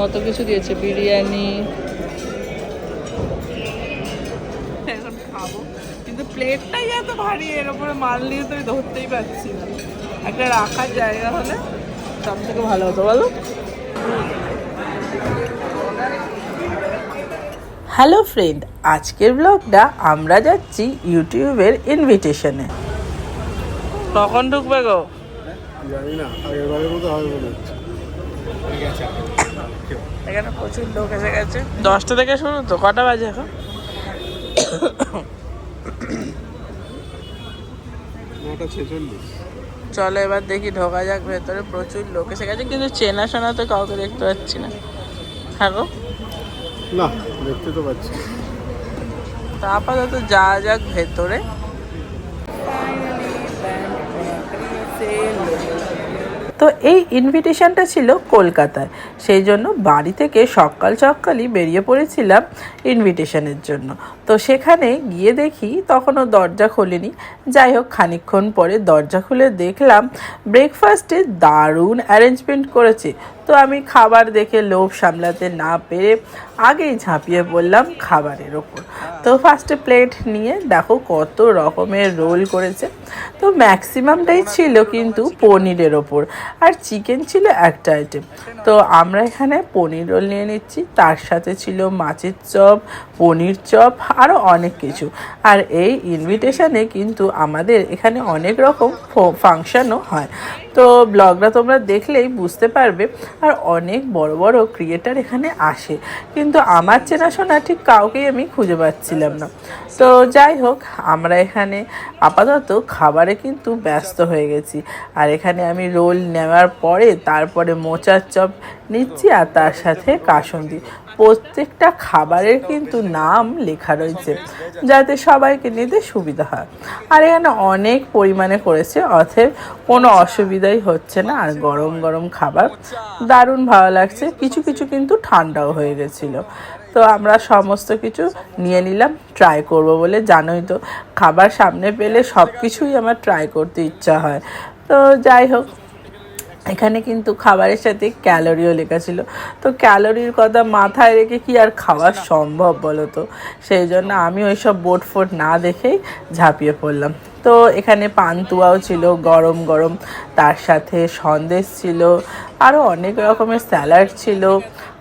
কত কিছু দিয়েছে বিরিয়ানি। এখন খাব। কিন্তু প্লেটটাই এত ভারী এর উপরে মাল নিয়ে তো আমি ধরতেই পারছি না। একটা রাখার জায়গা হলে সব থেকে ভালো হতো বলো। হ্যালো ফ্রেন্ড আজকের ব্লগটা আমরা যাচ্ছি ইউটিউবের ইনভিটেশনে। কখন ঢুকবে গো? জানি না আগের বারের মতো হবে মনে হচ্ছে। এখানে প্রচুর লোক এসে গেছে। দশটা থেকে শুরু তো? কটা বাজে এখন? চলো এবার দেখি ঢোকা যাক ভেতরে প্রচুর লোক এসে গেছে কিন্তু চেনা শোনা তো কাউকে দেখতে পাচ্ছি না। গো না দেখতে তো পাচ্ছি। তো আপাতত যাওয়া যাক ভেতরে। তো এই ইনভিটেশনটা ছিল কলকাতায়। সেই জন্য বাড়ি থেকে সকাল সকালই বেরিয়ে পড়েছিলাম ইনভিটেশনের জন্য। তো সেখানে গিয়ে দেখি তখনও দরজা খোলেনি। যাই হোক, খানিকক্ষণ পরে দরজা খুলে দেখলাম ব্রেকফাস্টে দারুণ অ্যারেঞ্জমেন্ট করেছে। তো আমি খাবার দেখে লোভ সামলাতে না পেরে আগেই ঝাঁপিয়ে পড়লাম খাবারের ওপর। তো ফার্স্টে প্লেট নিয়ে দেখো কত রকমের রোল করেছে। তো ম্যাক্সিমামটাই ছিল কিন্তু পনিরের ওপর, আর চিকেন ছিল একটা আইটেম তো আমরা এখানে পনির রোল নিয়ে নিচ্ছি, তার সাথে ছিল মাছের চপ, পনির চপ আরও অনেক কিছু। আর এই ইনভিটেশনে কিন্তু আমাদের এখানে অনেক রকম ফাংশনও হয়। তো ব্লগটা তোমরা দেখলেই বুঝতে পারবে, আর অনেক বড় বড় ক্রিয়েটার এখানে আসে। কিন্তু আমার চেনাশোনা ঠিক কাউকেই আমি খুঁজে পাচ্ছিলাম না। তো যাই হোক, আমরা এখানে আপাতত খাবারে কিন্তু ব্যস্ত হয়ে গেছি। আর এখানে আমি রোল নেওয়ার পরে তারপরে মোচার চপ নিচ্ছি আর তার সাথে কাসন্দি। প্রত্যেকটা খাবারের কিন্তু নাম লেখা রয়েছে, যাতে সবাইকে নিতে সুবিধা হয়। আর এখানে অনেক পরিমাণে করেছে, অথের কোনো অসুবিধাই হচ্ছে না। আর গরম গরম খাবার দারুণ ভালো লাগছে। কিছু কিছু কিন্তু ঠান্ডাও হয়ে গেছিল। তো আমরা সমস্ত কিছু নিয়ে নিলাম ট্রাই করব বলে। জানোই তো, খাবার সামনে পেলে সব কিছুই আমার ট্রাই করতে ইচ্ছা হয়। তো যাই হোক এখানে কিন্তু খাবারের সাথে ক্যালোরিও লেখা ছিল। তো ক্যালোরির কথা মাথায় রেখে কি আর খাওয়া সম্ভব বলো তো? সেই জন্য আমি ওইসব বোট ফোট না দেখেই ঝাঁপিয়ে পড়লাম। তো এখানে পান্তুয়াও ছিল, গরম গরম। তার সাথে সন্দেশ ছিল আরও অনেক রকমের স্যালাড ছিল।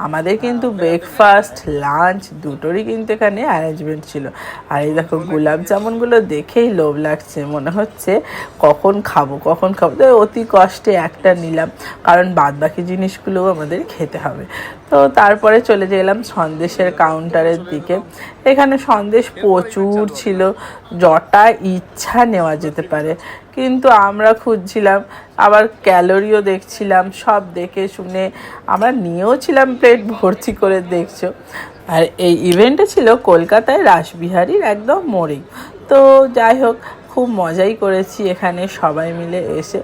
আমাদের কিন্তু ব্রেকফাস্ট লাঞ্চ দুটোরই কিন্তু এখানে অ্যারেঞ্জমেন্ট ছিল। আর এই দেখো, গোলাপ জামুনগুলো দেখেই লোভ লাগছে, মনে হচ্ছে কখন খাব কখন খাব। তো অতি কষ্টে একটা নিলাম, কারণ বাদ বাকি জিনিসগুলোও আমাদের খেতে হবে। তো তারপরে চলে গেলাম সন্দেশের কাউন্টারের দিকে। এখানে সন্দেশ প্রচুর ছিল যটা ইচ্ছা নেওয়া যেতে পারে। কিন্তু আমরা খুঁজছিলাম আবার ক্যালোরিও দেখছিলাম সব দেখে শুনে আমরা নিয়েও ছিলাম প্লেট ভর্তি করে দেখছ। আর এই ইভেন্টটা ছিল কলকাতায় রাসবিহারীর একদম মোড়েই তো যাই হোক খুব মজাই করেছি এখানে সবাই মিলে এসে।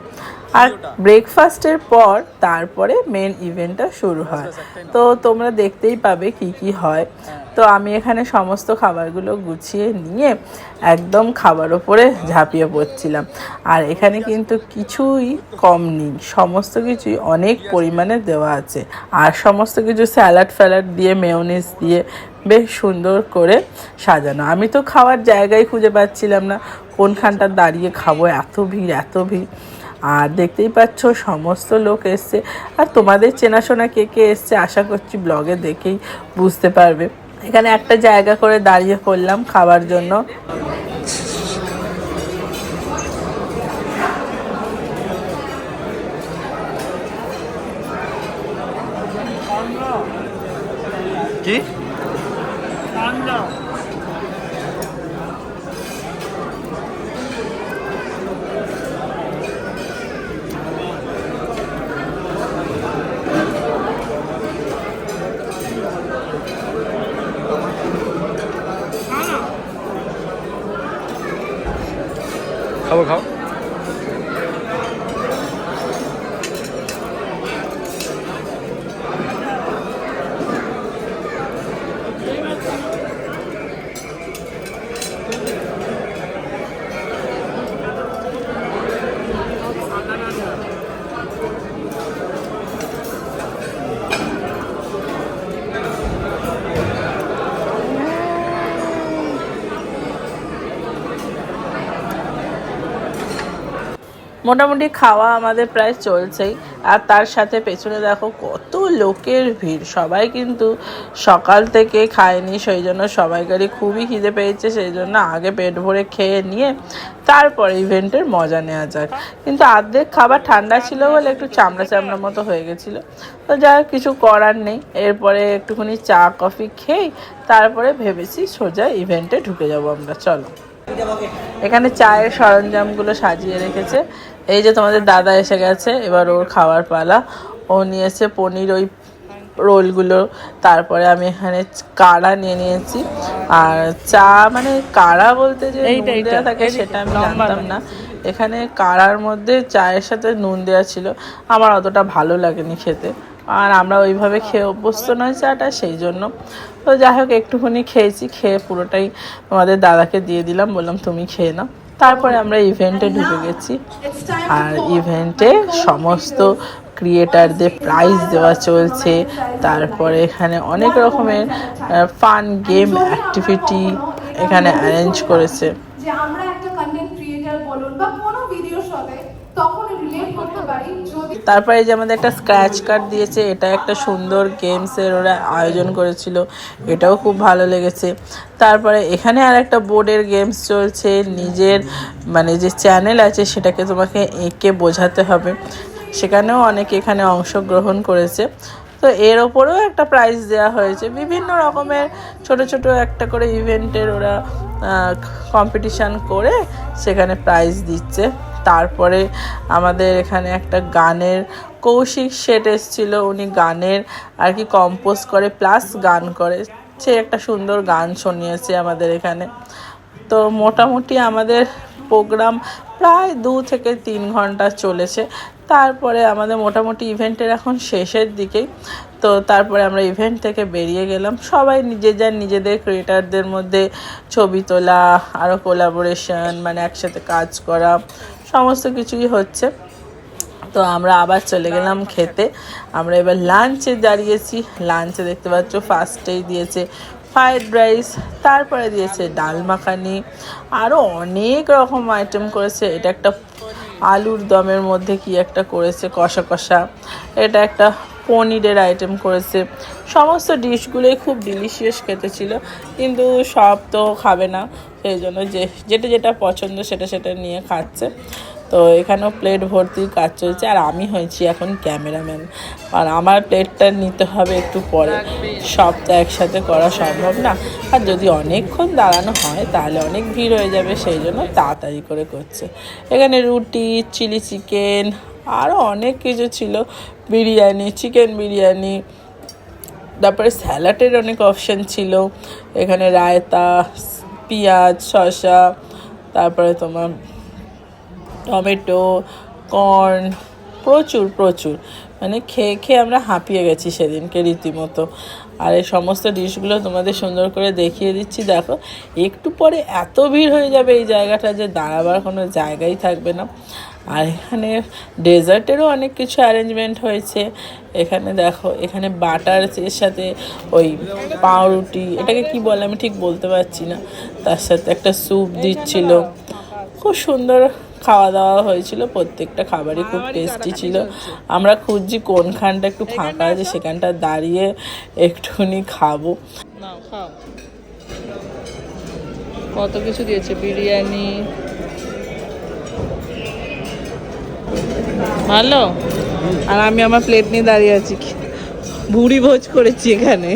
আর ব্রেকফাস্টের পর তারপরে মেন ইভেন্টটা শুরু হয়। তো তোমরা দেখতেই পাবে কি কি হয়। তো আমি এখানে সমস্ত খাবারগুলো গুছিয়ে নিয়ে একদম খাবার ওপরে ঝাঁপিয়ে পড়ছিলাম। আর এখানে কিন্তু কিছুই কম নেই। সমস্ত কিছুই অনেক পরিমাণে দেওয়া আছে। আর সমস্ত কিছু স্যালাড ফ্যালাড দিয়ে মেয়নিজ দিয়ে বেশ সুন্দর করে সাজানো। আমি তো খাওয়ার জায়গায় খুঁজে পাচ্ছিলাম না। কোনখানটা দাঁড়িয়ে খাব? এত ভিড় এত ভিড়। আর দেখতেই পাচ্ছ সমস্ত লোক এসছে। আর তোমাদের চেনাশোনা কে কে এসছে আশা করছি ব্লগে দেখেই বুঝতে পারবে। এখানে একটা জায়গা করে দাঁড়িয়ে পড়লাম খাবার জন্য। কি? খাব খাও মোটামুটি খাওয়া আমাদের প্রায় চলছেই। আর তার সাথে পেছনে দেখো কত লোকের ভিড়। সবাই কিন্তু সকাল থেকে খায়নি, সেই জন্য সবাইকারই খুবই খিদে পেয়েছে, সেই জন্য আগে পেট ভরে খেয়ে নিয়ে তারপরে ইভেন্টের মজা নেওয়া যাক। কিন্তু অর্ধেক খাবার ঠান্ডা ছিল বলে একটু চামড়া চামড়া মতো হয়ে গেছিল। তো যা কিছু করার নেই। এরপরে একটুখানি চা, কফি খেয়ে তারপরে ভেবেছি সোজা ইভেন্টে ঢুকে যাব আমরা। চলো। এখানে চায়ের সরঞ্জামগুলো সাজিয়ে রেখেছে। এই যে তোমাদের দাদা এসে গেছে এবার ওর খাওয়ার পালা। ও নিয়েছে পনির ওই রোলগুলো। তারপরে আমি এখানে কাড়া নিয়ে নিয়েছি। আর চা মানে কাড়া বলতে যে এইটা, থাকে সেটা আমি জানতাম না। এখানে কাড়ার মধ্যে চায়ের সাথে নুন দেওয়া ছিল। আমার অতটা ভালো লাগেনি খেতে। আর আমরা ওইভাবে খেয়ে অভ্যস্ত নয় চাটা সেই জন্য। তো যাই হোক একটুখানি খেয়েছি। খেয়ে পুরোটাই আমাদের দাদাকে দিয়ে দিলাম। বললাম তুমি খেয়ে নাও। তারপরে আমরা ইভেন্টে ঢুকে গেছি। আর ইভেন্টে সমস্ত ক্রিয়েটারদের প্রাইজ দেওয়া চলছে। তারপরে এখানে অনেক রকমের ফান গেম অ্যাক্টিভিটি এখানে অ্যারেঞ্জ করেছে। বলুন বা কোনো তখন রিলেট করতে পারি। তারপরে যে আমাদের একটা স্ক্র্যাচ কার্ড দিয়েছে, এটা একটা সুন্দর গেমসের ওরা আয়োজন করেছিল, এটাও খুব ভালো লেগেছে। তারপরে এখানে আর একটা বোর্ডের গেমস চলছে, নিজের মানে যে চ্যানেল আছে সেটাকে তোমাকে এঁকে বোঝাতে হবে। সেখানেও অনেকে এখানে অংশগ্রহণ করেছে। তো এর ওপরেও একটা প্রাইজ দেওয়া হয়েছে। বিভিন্ন রকমের ছোট ছোট একটা করে ইভেন্টের ওরা কম্পিটিশান করে সেখানে প্রাইজ দিচ্ছে। তারপরে আমাদের এখানে একটা গানের কৌশিক শেট এসেছিল, উনি গানের আর কি কম্পোজ করে প্লাস গান করে। সে একটা সুন্দর গান শুনিয়েছে আমাদের এখানে। তো মোটামুটি আমাদের প্রোগ্রাম প্রায় দু থেকে তিন ঘণ্টা চলেছে। তারপরে আমাদের মোটামুটি ইভেন্টের এখন শেষের দিকেই তো তারপরে আমরা ইভেন্ট থেকে বেরিয়ে গেলাম। সবাই নিজে যার নিজেদের ক্রিয়েটারদের মধ্যে ছবি তোলা আরও কোলাবোরেশন মানে একসাথে কাজ করা সমস্ত কিছুই হচ্ছে। তো আমরা আবার চলে গেলাম খেতে। আমরা এবার লাঞ্চে দাঁড়িয়েছি। লাঞ্চে দেখতে পাচ্ছ ফার্স্টেই দিয়েছে ফ্রায়েড রাইস তারপরে দিয়েছে ডাল মাখানি। আরও অনেক রকম আইটেম করেছে। এটা একটা আলুর দমের মধ্যে কি একটা করেছে কষা কষা। এটা একটা পনিরের আইটেম করেছে। সমস্ত ডিশগুলোই খুব ডিলিশিয়াস খেতে ছিল কিন্তু সব তো খাবে না সেই জন্য যে যেটা যেটা পছন্দ সেটা সেটা নিয়ে খাচ্ছে। তো এখানেও প্লেট ভর্তি কাজ চলছে আর আমি হয়েছি এখন ক্যামেরাম্যান আর আমার প্লেটটা নিতে হবে একটু পরে। সব তো একসাথে করা সম্ভব না। আর যদি অনেকক্ষণ দাঁড়ানো হয় তাহলে অনেক ভিড় হয়ে যাবে সেই জন্য তাড়াতাড়ি করে করছে। এখানে রুটি চিলি চিকেন আরও অনেক কিছু ছিল। বিরিয়ানি চিকেন বিরিয়ানি, তারপরে স্যালাডের অনেক অপশান ছিল। এখানে রায়তা, পেঁয়াজ, শসা, তারপরে তোমার টমেটো কর্ন প্রচুর প্রচুর। মানে খেয়ে খেয়ে আমরা হাঁপিয়ে গেছি সেদিনকে রীতিমতো। আর এই সমস্ত ডিশগুলো তোমাদের সুন্দর করে দেখিয়ে দিচ্ছি। দেখো, একটু পরে এত ভিড় হয়ে যাবে এই জায়গাটা যে দাঁড়াবার কোনো জায়গাই থাকবে না। আর এখানে ডেজার্টেরও অনেক কিছু অ্যারেঞ্জমেন্ট হয়েছে। এখানে দেখো, এখানে বাটার এর সাথে ওই পাউরুটি, এটাকে কি বলে আমি ঠিক বলতে পারছি না। তার সাথে একটা স্যুপ দিচ্ছিল। খুব সুন্দর খাওয়া দাওয়া হয়েছিল, প্রত্যেকটা খাবারই খুব টেস্টি ছিল। আমরা খুঁজছি কোনখানটা একটু ফাঁকা আছে, সেখানটা দাঁড়িয়ে একটুখানি খাব। কত কিছু দিয়েছে? বিরিয়ানি ভালো? আর আমি আমার প্লেট নিয়ে দাঁড়িয়ে আছি। ভুড়ি ভোজ করেছি এখানে।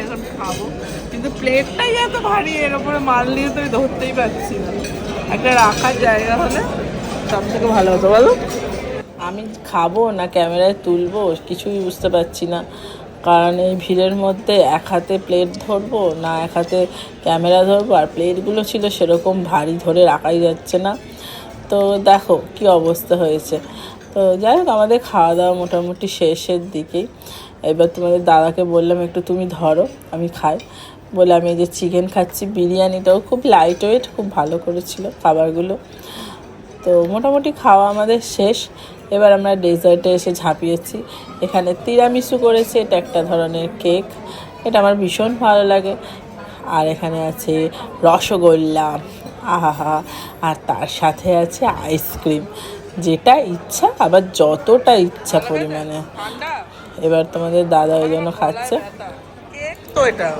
এখন খাব। কিন্তু প্লেটটাই এত ভারী এর উপরে মাল নিয়ে তো ধরতেই পারছি না। একটা রাখার জায়গা হলে সব থেকে ভালো হতো বলো। আমি খাব না ক্যামেরায় তুলবো কিছুই বুঝতে পারছি না। কারণ এই ভিড়ের মধ্যে এক হাতে প্লেট ধরবো না এক হাতে ক্যামেরা ধরবো আর প্লেটগুলো ছিল সেরকম ভারী ধরে রাখাই যাচ্ছে না। তো দেখো কি অবস্থা হয়েছে। তো যাই হোক, আমাদের খাওয়া দাওয়া মোটামুটি শেষের দিকেই। এবার তোমাদের দাদাকে বললাম, একটু তুমি ধরো, আমি খাই। বলে আমি যে চিকেন খাচ্ছি, বিরিয়ানিটাও খুব লাইট ওয়েট খুব ভালো করেছিল খাবারগুলো। তো মোটামুটি খাওয়া আমাদের শেষ। এবার আমরা ডেজার্টে এসে ঝাঁপিয়েছি। এখানে তিরামিসু করেছে, এটা একটা ধরনের কেক। এটা আমার ভীষণ ভালো লাগে। আর এখানে আছে রসগোল্লা আহা আর তার সাথে আছে আইসক্রিম। যেটা ইচ্ছা, আবার যতটা ইচ্ছা পরিমাণে। এবার তোমাদের দাদা ওই জন্য খাচ্ছে। তো এটা।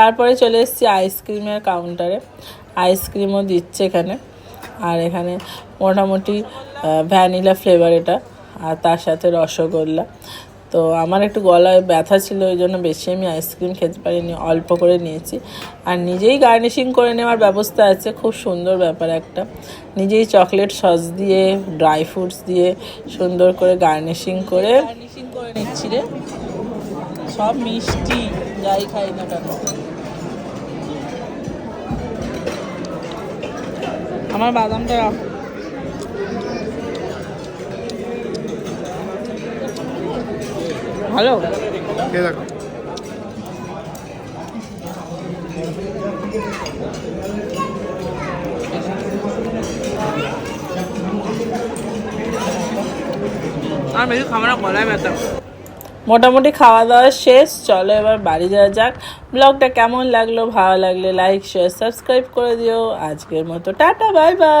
তারপরে চলে এসেছি আইসক্রিমের কাউন্টারে। আইসক্রিমও দিচ্ছে এখানে। আর এখানে মোটামুটি ভ্যানিলা ফ্লেভার এটা, আর তার সাথে রসগোল্লা। তো আমার একটু গলায় ব্যথা ছিল, ওই জন্য বেশি আমি আইসক্রিম খেতে পারিনি, অল্প করে নিয়েছি। আর নিজেই গার্নিশিং করে নেওয়ার ব্যবস্থা আছে, খুব সুন্দর ব্যাপার একটা। নিজেই চকলেট সস দিয়ে ড্রাই ফ্রুটস দিয়ে সুন্দর করে গার্নিশিং করে গার্নিশিং করে নিচ্ছি রে। সব মিষ্টি, যাই খাই না কেন। আমার বাদামটা রাখ। ভালো? দেখো। আর বেশি খাব না গলায় ব্যথা। মোটামুটি খাওয়া দাওয়া শেষ, চলো এবার বাড়ি যাওয়া যাক। ব্লগটা কেমন লাগল, ভালো লাগলে লাইক শেয়ার সাবস্ক্রাইব করে দিও। আজকের মতো টাটা বাই বাই